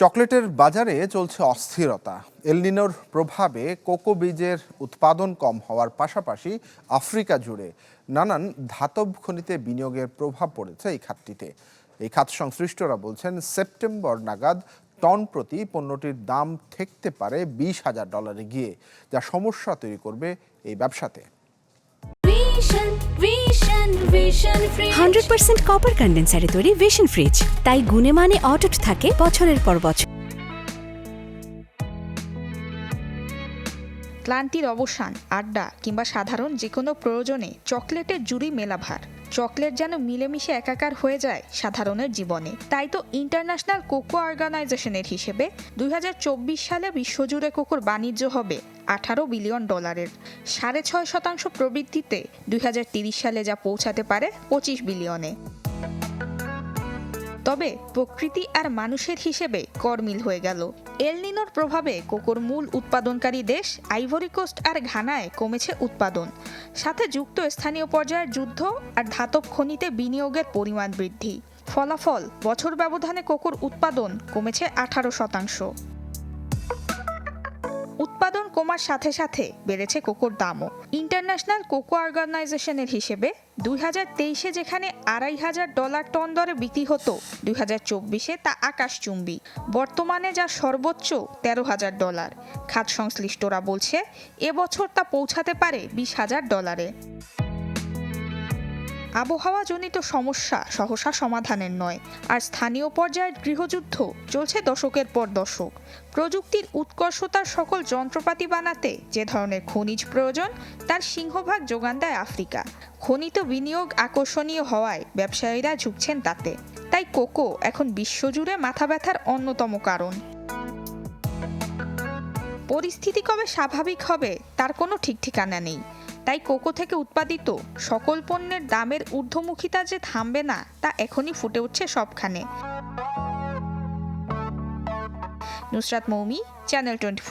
চকলেটের বাজারে চলছে অস্থিরতা। এলনিনোর প্রভাবে কোকো বীজের উৎপাদন কম হওয়ার পাশাপাশি আফ্রিকা জুড়ে নানান ধাতব খনিতে বিনিয়োগের প্রভাব পড়েছে এই খাতটিতে। এই খাত সংশ্লিষ্টরা বলছেন, সেপ্টেম্বর নাগাদ টন প্রতি পণ্যটির দাম ঠেকতে পারে বিশ হাজার ডলারে গিয়ে, যা সমস্যা তৈরি করবে এই ব্যবসাতে। হান্ড্রেড পার্সেন্ট কপার কন্ডেন্সারে তৈরি ভিশন ফ্রিজ তাই গুণে মানে অটুট থাকে বছরের পর বছর। ক্লান্তির অবসান, আড্ডা কিংবা সাধারণ যে কোনো প্রয়োজনে চকলেটের জুড়ি মেলাভার। চকলেট যেন মিলেমিশে একাকার হয়ে যায় সাধারণের জীবনে। তাই তো ইন্টারন্যাশনাল কোকো অর্গানাইজেশনের হিসেবে দুই হাজার চব্বিশ সালে বিশ্বজুড়ে কোকোর বাণিজ্য হবে আঠারো বিলিয়ন ডলারের। সাড়ে ছয় শতাংশ প্রবৃদ্ধিতে দুই সালে যা পৌঁছাতে পারে পঁচিশ বিলিয়নে। তবে প্রকৃতি আর মানুষের হিসেবে করমিল হয়ে গেল। এলনিনোর প্রভাবে কোকোর মূল উৎপাদনকারী দেশ আইভরি কোস্ট আর ঘানায় কমেছে উৎপাদন। সাথে যুক্ত স্থানীয় পর্যায়ের যুদ্ধ আর ধাতব খনিতে বিনিয়োগের পরিমাণ বৃদ্ধি। ফলাফল, বছর ব্যবধানে কোকোর উৎপাদন কমেছে আঠারো শতাংশ। উৎপাদন কমার সাথে সাথে বেড়েছে কোকোর দামও। ইন্টারন্যাশনাল কোকো অর্গানাইজেশনের হিসেবে দুই হাজার তেইশে যেখানে আড়াই হাজার ডলার টন দরে বিক্রি হতো, দুই হাজার চব্বিশে তা আকাশচুম্বী। বর্তমানে যা সর্বোচ্চ তেরো হাজার ডলার। খাত সংশ্লিষ্টরা বলছে, এবছর তা পৌঁছাতে পারে বিশ হাজার ডলারে। আবহাওয়াজনিত সমস্যা সহসা সমাধানের নয়। আর স্থানীয় পর্যায়ের গৃহযুদ্ধ চলছে দশকের পর দশক। প্রযুক্তির উৎকর্ষতার সকল যন্ত্রপাতি বানাতে যে ধরনের খনিজ প্রয়োজন, তার সিংহভাগ যোগান দেয় আফ্রিকা। খনিত বিনিয়োগ আকর্ষণীয় হওয়ায় ব্যবসায়ীরা ঝুঁকছেন তাতে। তাই কোকো এখন বিশ্বজুড়ে মাথা ব্যথার অন্যতম কারণ। পরিস্থিতি কবে স্বাভাবিক হবে, তার কোনো ঠিক ঠিকানা নেই। তাই কোকো থেকে উৎপাদিত সকল পণ্যের দামের ঊর্ধ্বমুখিতা যে থামবে না, তা এখনই ফুটে উঠছে সবখানে। Nusrat Moumi, channel twenty